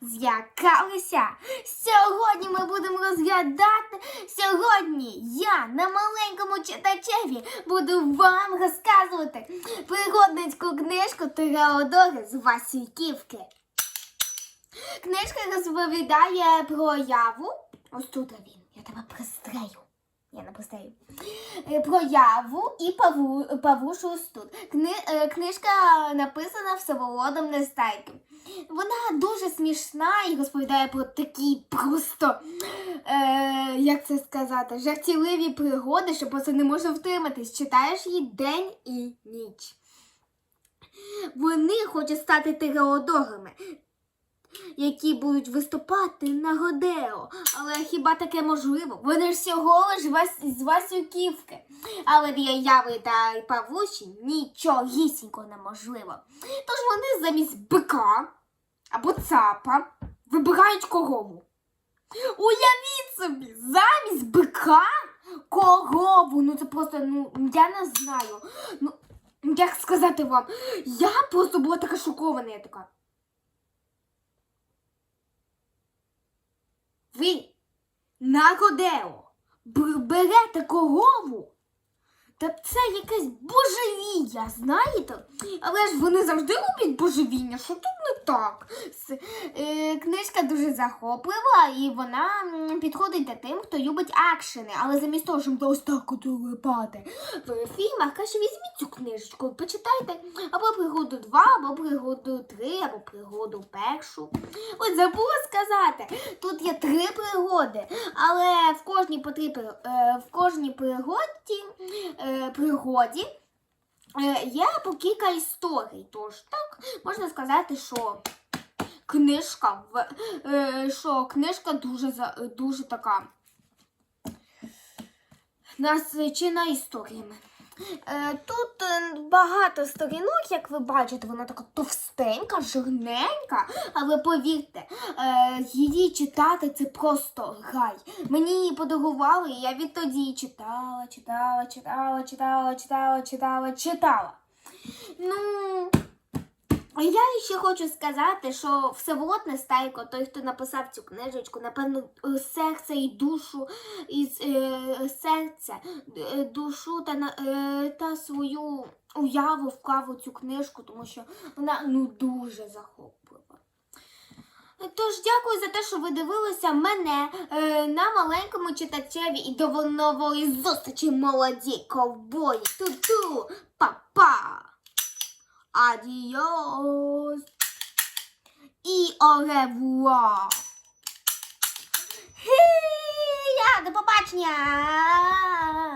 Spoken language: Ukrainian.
злякалися? Сьогодні ми будемо розглядати. Сьогодні я на маленькому читачеві буду вам розказувати пригодницьку книжку Тереодори з Васильківки. Книжка розповідає про яву. Ось тут він. Я тебе пристрею. Я не пристрею. Е, Про яву і паву, павушу ось тут. Кни, е, книжка написана Всеволодом Нестайким. Вона дуже смішна і розповідає про такі просто, е, як це сказати, жартівливі пригоди, що просто не можна втриматись. Читаєш її день і ніч. Вони хочуть стати тереодорами, які будуть виступати на Годео. Але хіба таке можливо? Вони ж всього лиш вас, з Васюківки. Але для Яви та Павлуші нічогісінько неможливо. Тож вони замість бика або цапа вибирають корову. Уявіть собі, замість бика корову. Ну це просто, ну, я не знаю. Ну, як сказати вам, я просто була така шокована, я така. Ви на Родео берете корову? Та це якесь божевілля, знаєте? Але ж вони завжди роблять божевілля, що тут так. Е, книжка дуже захоплива і вона підходить для тим, хто любить акшени. Але замість того, щоб ось так от в фільмах, краще візьміть цю книжечку, почитайте або пригоду 2, або пригоду 3, або пригоду першу. Ось забула сказати, тут є три пригоди, але в кожній по три при- е, в кожній пригоді, е, пригоді є по кілька історій. Тож так можна сказати, що книжка е, що книжка дуже дуже така насичена історіями. Е, Тут е, багато сторінок, як ви бачите, вона така товстенька, жирненька, але повірте, е, її читати це просто рай. Мені її подарували, і я відтоді читала, читала, читала, читала, читала, читала, читала. Ну, я ще хочу сказати, що Всеволод Нестайко, той, хто написав цю книжечку, напевно, е, серце і душу, і е, серце, е, душу та, е, та свою уяву вклав у цю книжку, тому що вона ну дуже захоплива. Тож дякую за те, що ви дивилися мене е, на маленькому читачеві і до нової зустрічі, молоді ковбої. Ту-ту, па-па! Адіос! І оревуа! Хі-я! До побачення!